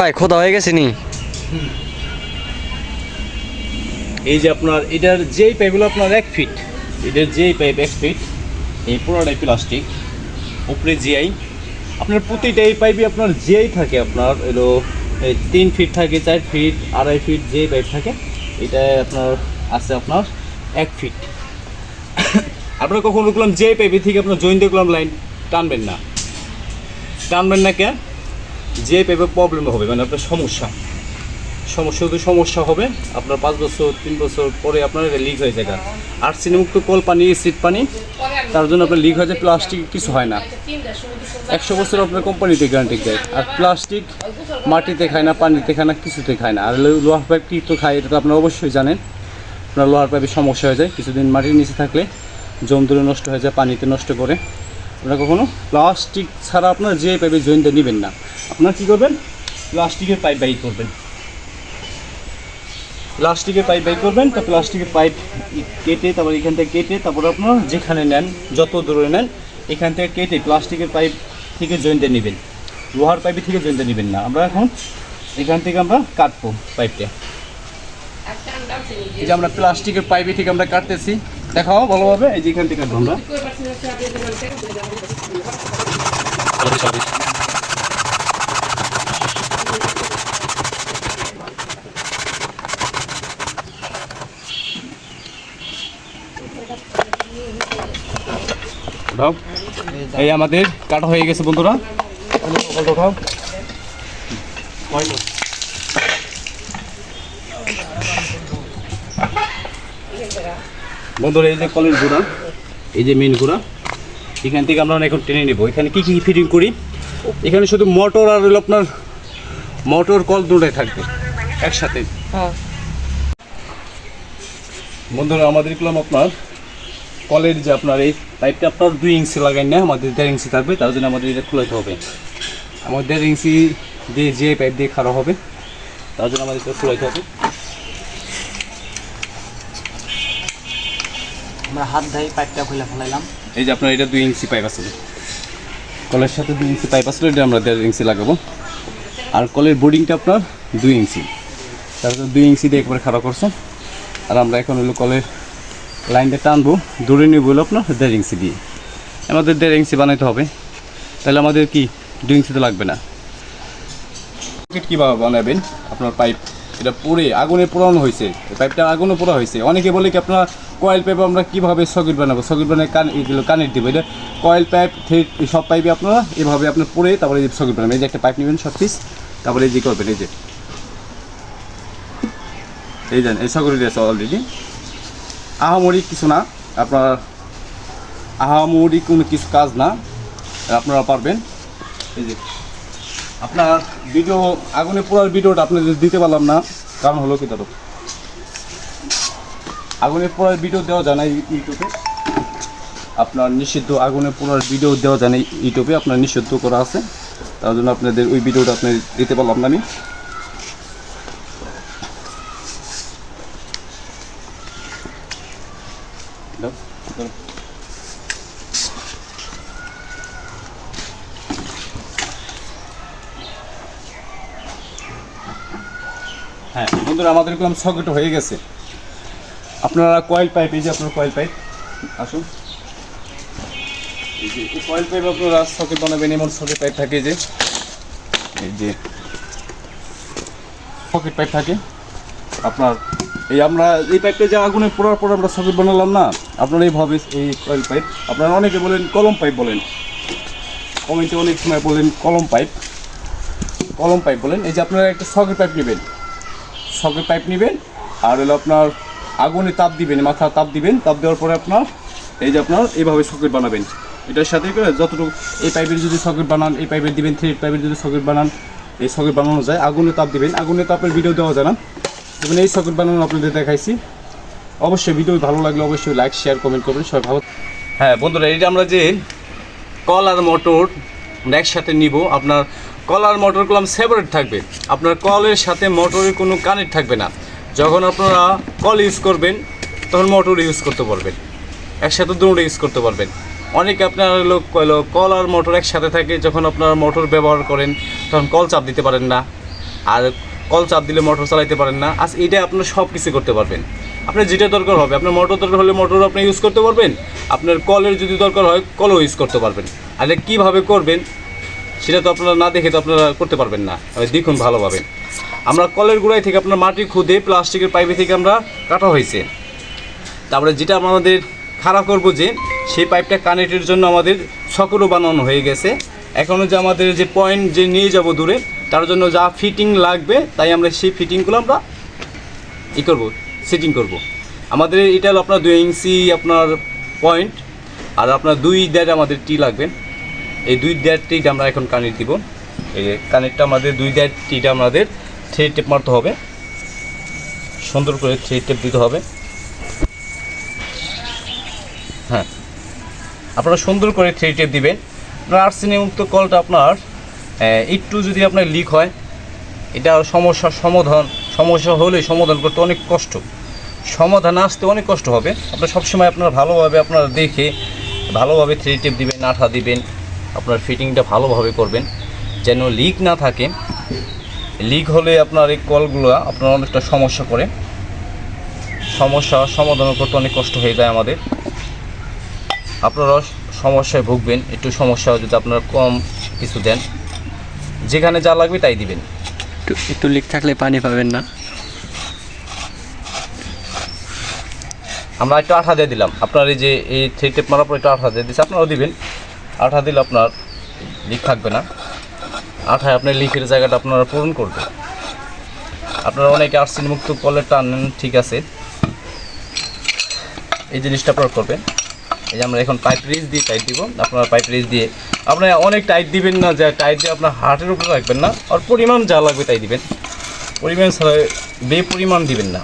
ভাই, খোদা হয়ে গেছে নি। এই যে আপনার, এটার যেই পাইপগুলো আপনার এক ফিট এটার যেই পাইপ এক ফিট এই পুরোটাই প্লাস্টিক উপরে জিআই আপনার প্রতিটা এই পাইপই আপনার যেই থাকে আপনার এলো তিন ফিট থাকে, চার ফিট আড়াই ফিট যেই পাইপ থাকে, এটা আপনার আছে আপনার এক ফিট আপনার কখনো করলাম যে পাইপে থেকে আপনার জয়েন দেখলাম লাইন টানবেন না। টানবেন না কেন? যে পাইপে প্রবলেম হবে মানে আপনার সমস্যা সমস্যা তো সমস্যা হবে, আপনার পাঁচ বছর, তিন বছর পরে আপনার এটা লিক হয়ে যায় আর সিনেমুক্ত কল পানি সিট পানি, তার জন্য আপনার লিক হয়ে যায় প্লাস্টিক কিছু হয় না। একশো বছর আপনার কোম্পানিতে গ্যারান্টি দেয়, আর প্লাস্টিক মাটিতে খায় না, পানিতে খায় না, কিছুতে খায় না। আর লোহার পাইপ কি তো খায়, এটা তো আপনারা অবশ্যই জানেন। আপনার লোহার পাইপের সমস্যা হয়ে যায়, কিছুদিন মাটির নিচে থাকলে জম ধরে নষ্ট হয়ে যায়, পানিতে নষ্ট করে। আপনারা কখনো প্লাস্টিক ছাড়া আপনার যে পাইপে জয়েন্টে নেবেন না। আপনার কী করবেন? প্লাস্টিকের পাইপ বাই করবেন। প্লাস্টিকের পাইপ বাই করবেন তো প্লাস্টিকের পাইপ কেটে তারপর এখান থেকে কেটে তারপর আপনার যেখানে নেন যত দূরে নেন এখান থেকে কেটে প্লাস্টিকের পাইপ থেকে জয়েন্টে নেবেন। লোহার পাইপ থেকে জয়েন্টে নেবেন না। আমরা এখন এখান থেকে আমরা কাটবো পাইপটা। এই যে আমরা প্লাস্টিকের পাইপে থেকে আমরা কাটতেছি। দেখাও ভালোভাবে। এই যে এখান থেকে কাটবো আমরা। উঠাও এই আমাদের কাটা হয়ে গেছে বন্ধুরা। সকালটা উঠাও বন্ধুরা এই যে কলের গুঁড়া এই যে মেন গুঁড়া এখান থেকে আমরা এখন টেনে নেব। এখানে কি কি ফিটিং করি? এখানে শুধু মোটর আর হলো আপনার মোটর কল দুটাই থাকবে একসাথে। বন্ধুরা আমাদের এগুলো আপনার কলের যে আপনার এই পাইপটা আপনার দুই ইঞ্চি লাগাই না আমাদের দেড় ইঞ্চি থাকবে তার জন্য আমাদের এটা খোলাতে হবে। আমাদের দেড় ইঞ্চি দিয়ে যে পাইপ দিয়ে খারাপ হবে তার জন্য আমাদের এটা খোলাতে হবে। আমরা হাত ধাই পাইপটা খুলে ফেলাইলাম। এই যে আপনার এটা দুই ইঞ্চি পাইপ আছে। কলের সাথে দুই ইঞ্চি পাইপ আসলে এটা আমরা দেড় ইঞ্চি লাগাবো। আর কলের বোর্ডিংটা আপনার দুই ইঞ্চি। তারপরে দুই ইঞ্চি দিয়ে একবারে খারাপ করছে আর আমরা এখন হলো কলের লাইনটা টানবো। দূরে নিয়ে বলল আপনার দেড় দিয়ে। আমাদের দেড় বানাইতে হবে। তাহলে আমাদের কি, দুই তো লাগবে না। কীভাবে বানাবেন? আপনার পাইপ, এটা পুড়ে আগুনে পোড়ানো হয়েছে। পাইপটা আগুনে পোড়া হয়েছে। অনেকে বলে কি, আপনার কয়েল পাইপ আমরা কীভাবে সকেট বানাবো? সকেট বানিয়ে কান, এগুলো কানেক্ট দেবো। এটা কয়েল পাইপ সব পাইপে আপনারা এভাবে আপনার পুড়ে তারপরে সকেট বানাবেন। এই যে একটা পাইপ নেবেন, সব পিস। তারপরে এই যে করবেন, এই যে। এই যান এই আছে অলরেডি আহামরি কিছু না, আপনার আহামরি কোনো কিছু কাজ না, আপনারা পারবেন। এই যে, আপনার ভিডিও আগুনে পোড়ার ভিডিওটা আপনাদের দিতে পারলাম না, কারণ হলো কি ধরো আগুনে পোড়ার ভিডিও দেওয়া যায় না ইউটিউবে আপনার নিষিদ্ধ আগুনে পোড়ার ভিডিও দেওয়া যায় না ইউটিউবে আপনার নিষিদ্ধ করা আছে। তার জন্য আপনাদের ওই ভিডিওটা আপনার দিতে পারলাম না আমি দাও, দাও। হ্যাঁ বন্ধুরা আমাদের এরকম সকেট হয়ে গেছে। আপনারা কয়েল পাইপ এই যে আপনার কয়েল পাইপ আসুন। এই যে কয়েল পাইপ আপনারা সকেট বানাবেন, এমন সকেট পাইপ থাকে যে, এই যে সকেট পাইপ থাকে। আপনার, এই আমরা, এই পাইপটা যে আগুনে পোড়ার পর আমরা সকেট বানালাম না আপনারা এইভাবে এই কয়েল পাইপ আপনারা অনেকে বলেন কলম পাইপ বলেন। কমেন্টে অনেক সময় বলেন কলম পাইপ কলম পাইপ বলেন। এই যে, আপনারা একটা সকেট পাইপ নেবেন। সকেট পাইপ নেবেন, আর হলো আপনার আগুনে তাপ দিবেন, মাথা তাপ দিবেন, তাপ দেওয়ার পরে আপনার এই যে আপনার এইভাবে সকেট বানাবেন। এটার সাথে করে যতটুকু এই পাইপের যদি সকেট বানান, এই পাইপের দিবেন থ্রি পাইপের যদি সকেট বানান, এই সকেট বানানো যায়, আগুনে তাপ দিবেন। আগুনে তাপের ভিডিও দেওয়া যায় না। যেমন এই সকেট বানানো আপনাদের দেখাইছি। অবশ্যই ভিডিও ভালো লাগলে অবশ্যই লাইক শেয়ার কমেন্ট করবেন। সবাই ভালো হ্যাঁ বন্ধুরা এটা আমরা যে কল আর মোটর আমরা একসাথে নিব। আপনার কল আর মোটর কলাম সেপারেট থাকবে। আপনার কলের সাথে মোটরের কোনো কানেক্ট থাকবে না। যখন আপনারা কল ইউজ করবেন, তখন মোটর ইউজ করতে পারবেন। একসাথে দুটো ইউজ করতে পারবেন। অনেকে আপনার লোক কল আর মোটর একসাথে থাকে, যখন আপনারা মোটর ব্যবহার করেন, তখন কল চাপ দিতে পারেন না। আর কল চাপ দিলে মোটর চালাইতে পারেন না। আজ এটা আপনার সব কিছু করতে পারবেন। আপনার যেটা দরকার হবে, আপনার মোটর দরকার হলে মোটর আপনি ইউজ করতে পারবেন। আপনার কলের যদি দরকার হয়, কলও ইউজ করতে পারবেন। আর এটা কীভাবে করবেন সেটা তো আপনারা না দেখে তো আপনারা করতে পারবেন না। আমি দেখুন ভালোভাবে। আমরা কলের গোড়ায় থেকে আপনার মাটি খুদে প্লাস্টিকের পাইপে থেকে আমরা কাটা হয়েছে। তারপরে যেটা আমাদের খারাপ করব যে, সেই পাইপটা কানেক্টের জন্য আমাদের সকলও বানানো হয়ে গেছে। এখনও যে আমাদের যে পয়েন্ট যে নিয়ে যাব দূরে, তার জন্য যা ফিটিং লাগবে, তাই আমরা সেই ফিটিংগুলো আমরা ই করব সেটিং করব। আমাদের এটা হলো আপনার দুই ইঞ্চি আপনার পয়েন্ট আর আপনার দুই দেড় আমাদের টি লাগবে। এই দুই দেড় টিটা আমরা এখন কানেক্ট দিব। এই যে কানেক্টটা আমাদের দুই দেড় টিটা আমাদের থ্রি টেপ মারতে হবে। সুন্দর করে থ্রি টেপ দিতে হবে। হ্যাঁ। আপনারা সুন্দর করে থ্রি টেপ দিবেন। আপনার কলটা আপনার একটু যদি আপনার লিক হয়, এটা সমস্যার সমাধান, সমস্যা হলে সমাধান করতে অনেক কষ্ট। সমাধান আসতে অনেক কষ্ট হবে। আপনার সবসময় আপনারা ভালোভাবে আপনারা দেখে, ভালোভাবে থ্রি টেপ দিবেন, আঠা দিবেন। আপনার ফিটিংটা ভালোভাবে করবেন। যেন লিক না থাকে। লিক হলে আপনার এই কলগুলো আপনার অনেকটা সমস্যা করে। সমস্যা সমাধান করতে অনেক কষ্ট হয়ে যায় আমাদের। আপনারা সমস্যায় ভুগবেন। একটু সমস্যা যদি আপনারা কম কিছু দেন। যেখানে যা লাগবে তাই দিবেন। একটু একটু লিক থাকলে পানি পাবেন না। আমরা একটু আঠা দিয়ে দিলাম। আপনার এই যে এই থ্রি টেপ মারার পর একটু আঠা দিয়ে দিচ্ছে আপনারাও দিবেন। আঠা দিলে আপনার লিক থাকবে না। আঠায় আপনার লিকের জায়গাটা আপনারা পূরণ করবে আপনারা অনেকে আর্সিন মুক্ত কলের টানেন ঠিক আছে। এই জিনিসটা আপনারা করবেন। এই যে আমরা এখন পাইপ রিজ দিয়ে টাইট দিব। আপনারা পাইপ রিজ দিয়ে আপনারা অনেক টাইট দিবেন না, যে টাইট দিয়ে আপনার হার্টের উপরে রাখবেন না। আর পরিমাণ যা লাগবে তাই দিবেন। পরিমাণ ছাড়া বেপরিমাণ দিবেন না।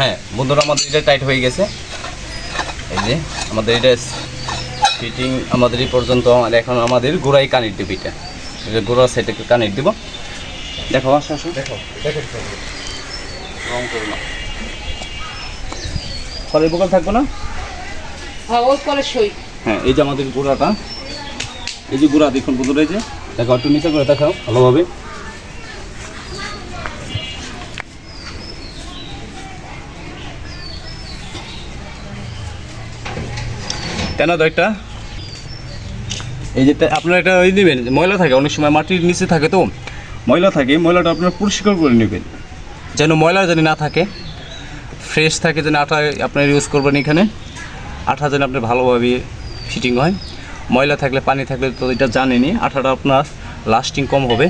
হ্যাঁ বন্ধুরা আমাদের এটা টাইট হয়ে গেছে। এই যে আমাদের এটা ফিটিং আমাদের এই পর্যন্ত আমার এখন আমাদের গোড়ায় কানেক্ট দেবে এটা এটা গোড়া সাইডে কানেক্ট দিব। দেখো আসো আসো। দেখো দেখো রং করো না ফলের বোকাল থাকব না? হ্যাঁ হ্যাঁ এই যে আমাদের গোড়াটা। এই যে গোড়া দেখুন বন্ধুরা এই যে। দেখো একটু নিচে করে দেখাও ভালোভাবে। কেন তো একটা। এই যে আপনারা এটা ওই দিবেন ময়লা থাকে অনেক সময় মাটির নিচে থাকে তো। ময়লা থাকে ময়লাটা আপনারা পরিষ্কার করে নেবেন। যেন ময়লা যেন না থাকে ফ্রেশ থাকে যেন আটা আপনারা ইউজ করবেন এখানে। আঠা যেন আপনার ভালোভাবে ফিটিং হয়। ময়লা থাকলে পানি থাকলে তো এটা জানেনি আঠাটা আপনার লাস্টিং কম হবে।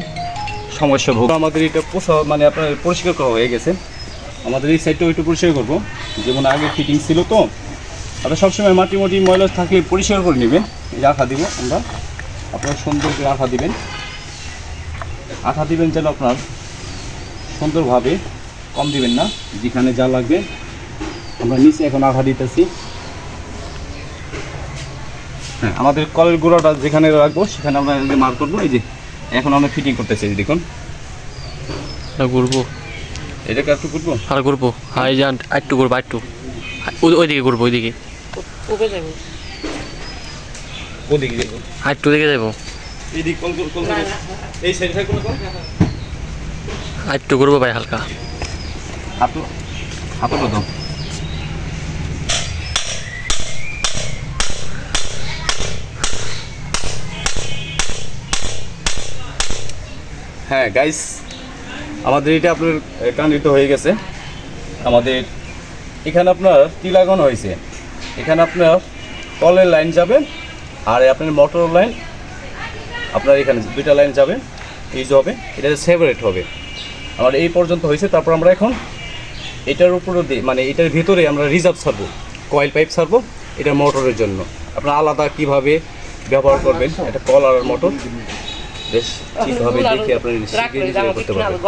সমস্যা ভোগ। আমাদের এটা পোষা মানে আপনার পরিষ্কার করা হয়ে গেছে। আমাদের এই সাইডটাও একটু পরিষ্কার করব। যেমন আগে ফিটিং ছিল তো আপনার সবসময় মাটি মাটি ময়লা থাকলে পরিষ্কার করে নেবেন। এই যে আঠা দিব আমরা। আপনার সুন্দর করে আঠা দিবেন। আঠা দিবেন যেন আপনার সুন্দরভাবে কম দিবেন না যেখানে যা লাগবে। আমরা নিচে এখন আঠা দিতেছি। হ্যাঁ আমাদের কলের গুঁড়োটা যেখানে রাখব সেখানে আমরা যে মার করব। এই যে এখন আমরা ফিটিং করতেছি এই দেখুন। ঘুরবো। এটাকে একটু করব আর ঘুরবো। হ্যাঁ এই যান একটু ঘুরবো একটু ওই- ওইদিকে ঘুরবো ওইদিকে। যাব? ওদিকে যাব? আর একটু দিকে যাব। এইদিকে কল কল কল এই সাইড কল আর ভাই হালকা। হাত হাতটা দাও হ্যাঁ গাইস আমাদের এটা আপনার কান্ডিত হয়ে গেছে। আমাদের এখানে আপনার টি লাগানো হয়েছে। এখানে আপনার কলের লাইন যাবে আর আপনার মোটর লাইন আপনার এখানে দুইটা লাইন যাবে এই যে হবে এটা সেপারেট হবে। আমার এই পর্যন্ত হয়েছে তারপর আমরা এখন এটার উপরে মানে এটার ভিতরে আমরা রিজার্ভ ছাড়বো কয়েল পাইপ ছাড়বো এটা মোটরের জন্য। আপনার আলাদা কীভাবে ব্যবহার করবেন এটা কল আর মোটর। বেশ ঠিকভাবে দেখে জামা করতে পারবেন।